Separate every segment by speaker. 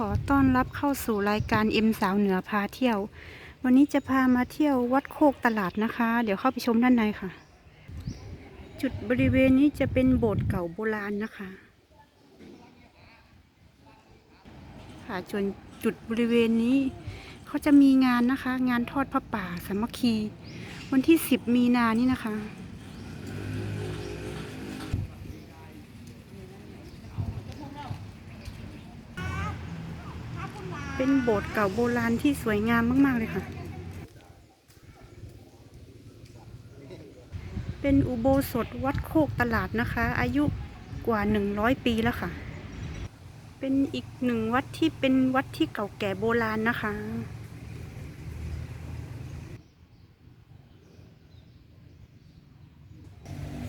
Speaker 1: ขอต้อนรับเข้าสู่รายการเอ็มสาวเหนือพาเที่ยว วันนี้จะพามาเที่ยววัดโคกตลาดนะคะ เดี๋ยวเข้าไปชมด้านในค่ะ จุดบริเวณนี้จะเป็นโบสถ์เก่าโบราณนะคะ ค่ะจนจุดบริเวณนี้เขาจะมีงานนะคะ งานทอดพระป่าสามัคคี วันที่ 10 มีนานี่นะคะ เป็นโบสถ์เก่าโบราณที่สวยงามมากๆเลยค่ะ เป็นอุโบสถวัดโคกตลาดนะคะ อายุกว่า 100 ปีแล้วค่ะ เป็นอีกหนึ่งวัดที่เป็นวัดที่เก่าแก่โบราณนะคะ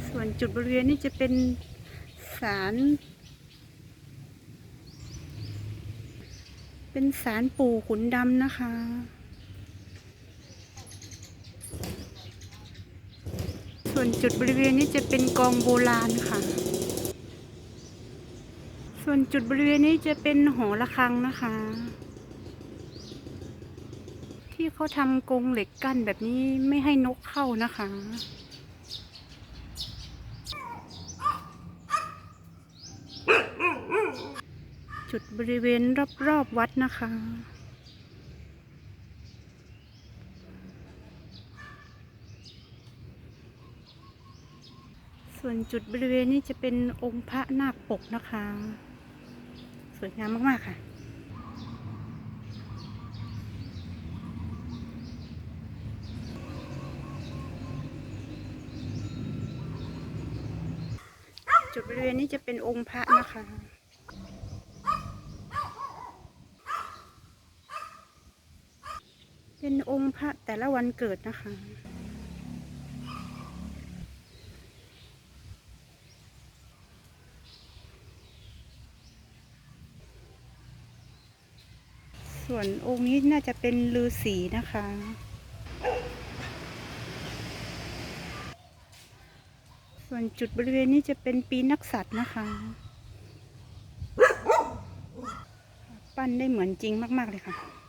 Speaker 1: ส่วนจุดบริเวณนี้จะเป็นศาล เป็นศาลปู่ขุนดำนะคะ ส่วนจุดบริเวณนี้จะเป็นกองโบราณค่ะ ส่วนจุดบริเวณนี้จะเป็นหอระฆังนะคะ ที่เขาทำกรงเหล็กกั้นแบบนี้ไม่ให้นกเข้านะคะ จุดบริเวณรอบๆวัดนะคะ ส่วนจุดบริเวณนี้จะเป็นองค์พระนาคปกนะคะ สวยงามมากๆค่ะจุดบริเวณนี้จะเป็นองค์พระนะคะ เป็นองค์พระแต่ละวันเกิดนะคะ ส่วนองค์นี้น่าจะเป็นฤาษีนะคะส่วนจุดบริเวณนี้จะเป็นปีนักสัตว์นะคะ ปั้นได้เหมือนจริงมาก ๆ เลยค่ะ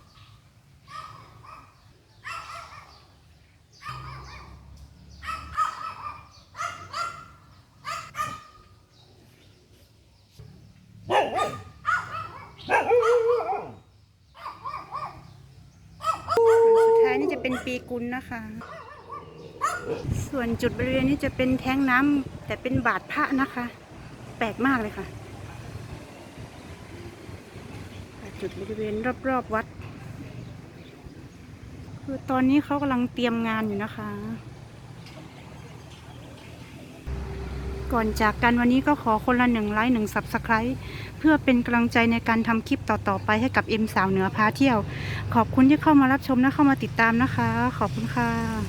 Speaker 1: สุดท้ายนี่จะเป็นปีกุลนะคะ ส่วนจุดบริเวณนี้จะเป็นแท้งน้ำแต่เป็นบาทพระนะคะ แปลกมากเลยค่ะ จุดบริเวณรอบๆวัด คือตอนนี้เขากำลังเตรียมงานอยู่นะคะ ก่อนจากกันวันนี้ก็ขอคนละหนึ่งไลค์หนึ่งสับสไครต์เพื่อเป็นกำลังใจในการทำคลิปต่อๆไปให้กับเอ็มสาวเหนือพาเที่ยว ขอบคุณที่เข้ามารับชมและเข้ามาติดตามนะคะ ขอบคุณค่ะ